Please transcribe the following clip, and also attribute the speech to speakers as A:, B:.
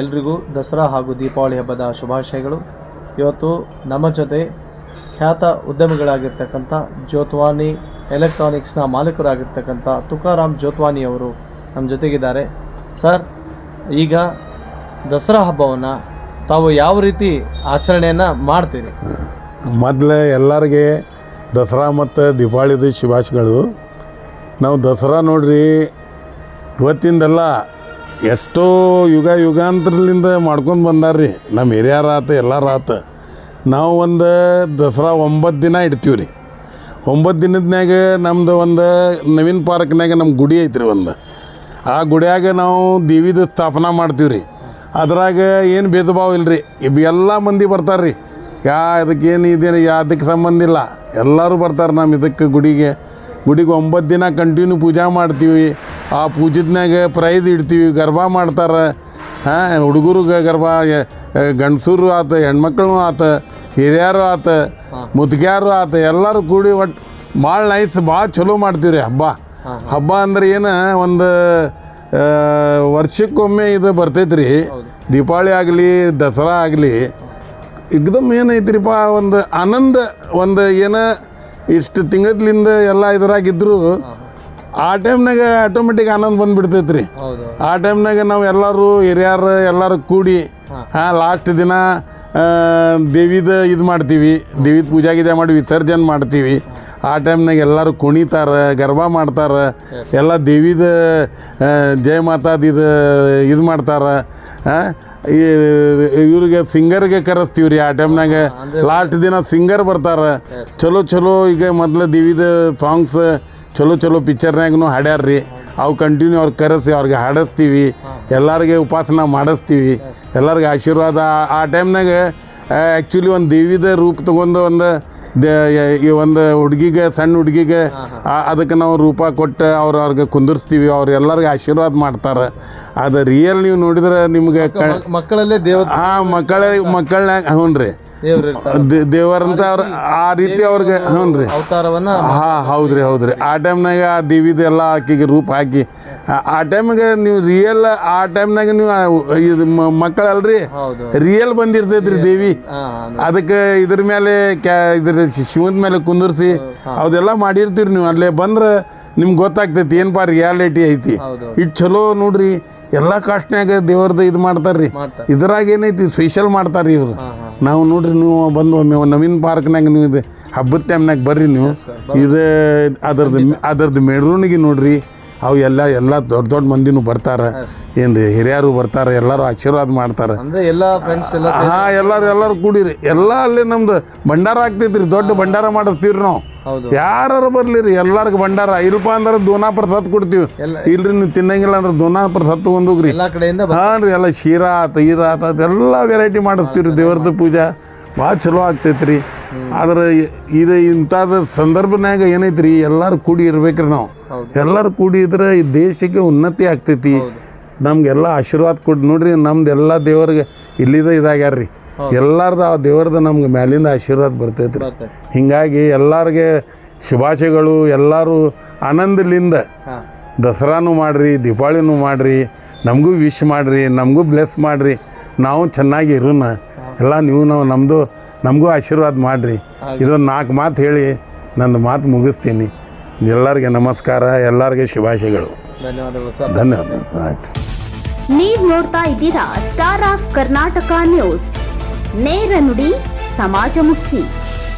A: ಎಲ್ರಿಗೂ ದಸರಾ ಹಾಗೂ ದೀಪಾವಳಿ ಹಬ್ಬದ ಶುಭಾಶಯಗಳು. ಇವತ್ತು ನಮ್ಮ ಜೊತೆ ಖ್ಯಾತ ಉದ್ಯಮಿಗಳಾಗಿರ್ತಕ್ಕಂಥ ಜ್ಯೋತ್ವಾನಿ ಎಲೆಕ್ಟ್ರಾನಿಕ್ಸ್ನ ಮಾಲೀಕರಾಗಿರ್ತಕ್ಕಂಥ ತುಕಾರಾಮ್ ಜ್ಯೋತ್ವಾನಿ ಅವರು ನಮ್ಮ ಜೊತೆಗಿದ್ದಾರೆ. ಸರ್, ಈಗ ದಸರಾ ಹಬ್ಬವನ್ನು ತಾವು ಯಾವ ರೀತಿ ಆಚರಣೆಯನ್ನು ಮಾಡ್ತೀರಿ?
B: ಮೊದಲೇ ಎಲ್ಲರಿಗೆ ದಸರಾ ಮತ್ತು ದೀಪಾವಳಿದು ಶುಭಾಶಯಗಳು. ನಾವು ದಸರಾ ನೋಡ್ರಿ, ಇವತ್ತಿಂದಲ್ಲ ಎಷ್ಟೋ ಯುಗ ಯುಗಾಂತರದಿಂದ ಮಾಡ್ಕೊಂಡು ಬಂದಾರ್ರಿ. ನಮ್ಮ ಹಿರಿಯರ ಆತ, ಎಲ್ಲರ ಆತ. ನಾವು ಒಂದು ದಸರಾ ಒಂಬತ್ತು ದಿನ ಇಡ್ತೀವಿ ರೀ ಒಂಬತ್ತು ದಿನದ್ನ್ಯಾಗ ನಮ್ಮದು ಒಂದು ನವೀನ್ ಪಾರ್ಕ್ನಾಗ ನಮ್ಮ ಗುಡಿ ಐತ್ರಿ ಒಂದು. ಆ ಗುಡಿಯಾಗ ನಾವು ದೇವಿದು ಸ್ಥಾಪನಾ ಮಾಡ್ತೀವಿ ರೀ ಅದ್ರಾಗ ಏನು ಭೇದ ಭಾವ ಇಲ್ಲ ರೀ ಎಲ್ಲ ಮಂದಿ ಬರ್ತಾರೆ ರೀ ಯಾ ಅದಕ್ಕೇನು ಇದೇನು ಯಾ ಅದಕ್ಕೆ ಸಂಬಂಧ ಇಲ್ಲ. ಎಲ್ಲರೂ ಬರ್ತಾರೆ ನಮ್ಮ ಇದಕ್ಕೆ ಗುಡಿಗೆ. ಗುಡಿಗೆ ಒಂಬತ್ತು ದಿನ ಕಂಟಿನ್ಯೂ ಪೂಜೆ ಮಾಡ್ತೀವಿ. ಆ ಪೂಜದ್ನಾಗ ಪ್ರೈಸ್ ಇಡ್ತೀವಿ ಗರ್ಭ ಮಾಡ್ತಾರೆ. ಹಾಂ ಹುಡುಗರಿಗೆ ಗರ್ಭ ಗಂಡಸರು ಆತ ಹೆಣ್ಮಕ್ಳು ಆತ ಹಿರಿಯರು ಆತ ಮುದುಕ್ಯಾರು ಆತ ಎಲ್ಲರೂ ಕೂಡಿ ಒಟ್ಟು ಭಾಳ ನೈಸ್ ಭಾಳ ಚಲೋ ಮಾಡ್ತೀವಿ ರೀ ಹಬ್ಬ ಹಬ್ಬ ಅಂದ್ರೆ ಏನು ಒಂದು ವರ್ಷಕ್ಕೊಮ್ಮೆ ಇದು ಬರ್ತೈತೆ ರೀ ದೀಪಾವಳಿ ಆಗಲಿ ದಸರಾ ಆಗಲಿ ಏನು ಏನೈತ್ರಿಪ್ಪ ಒಂದು ಆನಂದ ಒಂದು ಏನು ಇಷ್ಟು ತಿಂಗಳದಿಂದ ಎಲ್ಲ ಇದ್ರಾಗಿದ್ರು ಆ ಟೈಮ್ನಾಗ ಆಟೋಮೆಟಿಕ್ ಆನಂದ
A: ಬಂದ್ಬಿಡ್ತೈತ್ರಿ.
B: ಆ ಟೈಮ್ನಾಗ ನಾವು ಎಲ್ಲರೂ ಹಿರಿಯರು ಎಲ್ಲರೂ ಕೂಡಿ ಹಾಂ. ಲಾಸ್ಟ್ ದಿನ ದೇವಿದ ಇದು ಮಾಡ್ತೀವಿ ದೇವಿದ ಪೂಜಾ ಗೀಜೆ ಮಾಡಿ ವಿಸರ್ಜನೆ ಮಾಡ್ತೀವಿ. ಆ ಟೈಮ್ನಾಗ ಎಲ್ಲರೂ ಕುಣಿತಾರೆ ಗರ್ಭ ಮಾಡ್ತಾರೆ ಎಲ್ಲ ದೇವಿದ ಜಯ ಮಾತಾದ ಇದು ಇದು ಮಾಡ್ತಾರೆ ಇವ್ರಿಗೆ ಸಿಂಗರ್ಗೆ ಕರೆಸ್ತೀವಿ ರೀ ಆ ಟೈಮ್ನಾಗ. ಲಾಸ್ಟ್ ದಿನ ಸಿಂಗರ್ ಬರ್ತಾರೆ. ಚಲೋ ಚಲೋ ಈಗ ಮೊದಲು ದೇವಿದ ಸಾಂಗ್ಸ್ ಚಲೋ ಚಲೋ ಪಿಕ್ಚರ್ನಾಗೂ ಹಾಡ್ಯಾರ ರೀ ಅವು ಕಂಟಿನ್ಯೂ ಅವ್ರಿಗೆ ಕರೆಸಿ ಅವ್ರಿಗೆ ಹಾಡಿಸ್ತೀವಿ. ಎಲ್ಲರಿಗೆ ಉಪಾಸನ ಮಾಡಿಸ್ತೀವಿ. ಎಲ್ಲರಿಗೆ ಆಶೀರ್ವಾದ. ಆ- ಟೈಮ್ನಾಗ ಆ್ಯಕ್ಚುಲಿ ಒಂದು ದೇವಿದ ರೂಪ ತಗೊಂಡು ಒಂದು ಈ ಒಂದು ಹುಡುಗಿಗೆ ಸಣ್ಣ ಹುಡುಗಿಗೆ ಅದಕ್ಕೆ ನಾವು ರೂಪ ಕೊಟ್ಟು ಅವ್ರು ಅವ್ರಿಗೆ ಕುಂದಿರ್ಸ್ತೀವಿ. ಅವ್ರು ಎಲ್ಲರಿಗೆ ಆಶೀರ್ವಾದ ಮಾಡ್ತಾರೆ. ಅದು ರಿಯಲ್ ನೀವು ನೋಡಿದ್ರೆ ನಿಮಗೆ
A: ಮಕ್ಕಳಲ್ಲೇ ದೇವ
B: ಆ ಮಕ್ಕಳ ಮಕ್ಕಳನ್ನ ಹ್ಞೂ ರೀ ದೇವರಂತ ಅವ್ರ ಆ ರೀತಿ ಅವ್ರಿಗೆ ಹ್ಞೂ ರೀ.
A: ಅವತಾರವನ್ನ
B: ಹಾ ಹೌದ್ರಿ ಹೌದ್ರಿ. ಆ ಟೈಮ್ನಾಗ ಆ ದೇವಿದು ಎಲ್ಲ ಆಕಿಗೆ ರೂಪ ಹಾಕಿ. ಆ- ಟೈಮ್ಗೆ ನೀವು ರಿಯಲ್ ಆ ಟೈಮ್ನಾಗ ನೀವು ಇದು ಮಕ್ಕಳಲ್ರಿ? ರಿಯಲ್ ಬಂದಿರ್ತೈತ್ರಿ ದೇವಿ. ಅದಕ್ಕೆ ಇದ್ರ ಮೇಲೆ ಕ್ಯಾ ಇದ್ರ ಶಿವನ ಮೇಲೆ ಕುಂದಿರ್ಸಿ ಅದೆಲ್ಲ ಮಾಡಿರ್ತೀರಿ ನೀವು. ಅಲ್ಲೇ ಬಂದ್ರೆ ನಿಮ್ಗೆ ಗೊತ್ತಾಗ್ತೈತಿ ಏನಪ್ಪ ರಿಯಾಲಿಟಿ ಐತಿ. ಇಟ್ ಚಲೋ ನೋಡ್ರಿ ಎಲ್ಲ ಕಾಸ್ಟ್ನ್ಯಾಗ ದೇವ್ರದ್ದು ಇದು ಮಾಡ್ತಾರ್ರಿ.
A: ಮಾಡ್ತಾರೆ
B: ಇದ್ರಾಗ ಏನೈತಿ ಸ್ಪೆಷಲ್ ಮಾಡ್ತಾರ್ರಿ ಇವರು. ನಾವು ನೋಡ್ರಿ ನೀವು ಬಂದು ಒಮ್ಮೆ ನವೀನ್ ಪಾರ್ಕ್ನಾಗ ನೀವು ಇದು ಹಬ್ಬದ ಟೈಮ್ನಾಗ ಬರ್ರಿ ನೀವು. ಇದು ಅದರದ್ದು ಅದರದ್ದು ಮೆರವಣಿಗೆ ನೋಡ್ರಿ. ಅವು ಎಲ್ಲ ಎಲ್ಲ ದೊಡ್ಡ ದೊಡ್ಡ ಮಂದಿನೂ ಬರ್ತಾರೆ. ಏನ್ರಿ ಹಿರಿಯರು ಬರ್ತಾರೆ ಎಲ್ಲರೂ ಆಶೀರ್ವಾದ ಮಾಡ್ತಾರೆ.
A: ಎಲ್ಲ ಫ್ರೆಂಡ್ಸ್ ಎಲ್ಲ
B: ಹಾ ಎಲ್ಲರೂ ಎಲ್ಲರೂ ಕೂಡಿರಿ. ಎಲ್ಲ ಅಲ್ಲಿ ನಮ್ದು ಭಂಡಾರ ಆಗ್ತೈತ್ರಿ ದೊಡ್ಡ ಭಂಡಾರ ಮಾಡಿಸ್ತೀವ್ರಿ ನಾವು. ಯಾರು ಬರ್ಲಿ ರೀ ಎಲ್ಲರಿಗೂ ಭಂಡಾರ. ಇಲ್ಪ ಅಂದ್ರೆ ದೋನಾ ಪ್ರಸಾದ್ ಕೊಡ್ತೀವಿ. ಇಲ್ರಿ ನೀವು ತಿನ್ನಂಗಿಲ್ಲ ಅಂದ್ರೆ ದೋನಾ ಪ್ರಸಾದ್ ತಗೊಂಡೋಗ್ರಿ. ಹಾಂ ರೀ ಎಲ್ಲ ಶೀರಾ ಆತ ಇದು ಆತ ಎಲ್ಲ ವೆರೈಟಿ ಮಾಡಿಸ್ತೀವಿ ದೇವ್ರದ್ದು ಪೂಜಾ. ಭಾಳ ಚಲೋ ಆಗ್ತೈತ್ರಿ. ರೀ ಆದ್ರೆ ಇದು ಇಂಥದ್ದು ಸಂದರ್ಭನಾಗ ಏನೈತ್ರಿ ಎಲ್ಲರೂ ಕೂಡಿ ಇರ್ಬೇಕ್ರಿ ನಾವು. ಎಲ್ಲರೂ ಕೂಡಿದ್ರೆ ಈ ದೇಶಕ್ಕೆ ಉನ್ನತಿ ಆಗ್ತೈತಿ. ನಮ್ಗೆಲ್ಲ ಆಶೀರ್ವಾದ ಕೊಟ್ಟು ನೋಡ್ರಿ ನಮ್ದು ಎಲ್ಲ ದೇವ್ರಿಗೆ ಇಲ್ಲಿದ ಇದಾಗ್ಯಾರ್ರಿ. ಎಲ್ಲಾರ್ದು ಆ ದೇವ್ರದ್ದು ನಮ್ಗೆ ಮ್ಯಾಲಿಂದ ಆಶೀರ್ವಾದ ಬರ್ತೈತ್ರಿ.
A: ಬರ್ತೈತೆ
B: ಹಿಂಗಾಗಿ ಎಲ್ಲರಿಗೆ ಶುಭಾಶಯಗಳು ಎಲ್ಲರೂ ಆನಂದಲಿಂದ ದಸರಾನು ಮಾಡಿರಿ ದೀಪಾವಳಿನೂ ಮಾಡಿರಿ ನಮಗೂ ವಿಶ್ ಮಾಡಿರಿ ನಮಗೂ ಬ್ಲೆಸ್ ಮಾಡಿರಿ. ನಾವು ಚೆನ್ನಾಗಿ ಇರೋಣ. ಎಲ್ಲ ನೀವು ನಾವು ನಮ್ಮದು ನಮಗೂ ಆಶೀರ್ವಾದ ಮಾಡಿರಿ. ಇದೊಂದು ನಾಲ್ಕು ಮಾತು ಹೇಳಿ ನನ್ನ ಮಾತು ಮುಗಿಸ್ತೀನಿ. ಎಲ್ಲರಿಗೆ ನಮಸ್ಕಾರ ಎಲ್ಲರಿಗೆ ಶುಭಾಶಯಗಳು.
A: ಧನ್ಯವಾದಗಳು ಸರ್.
B: ಧನ್ಯವಾದ ಆಯ್ತು.
C: ನೀವ್ ನೋಡ್ತಾ ಇದ್ದೀರಾ ಸ್ಟಾರ್ ಆಫ್ ಕರ್ನಾಟಕ ನ್ಯೂಸ್ ನೇರ ನುಡಿ ಸಮಾಜಮುಖಿ.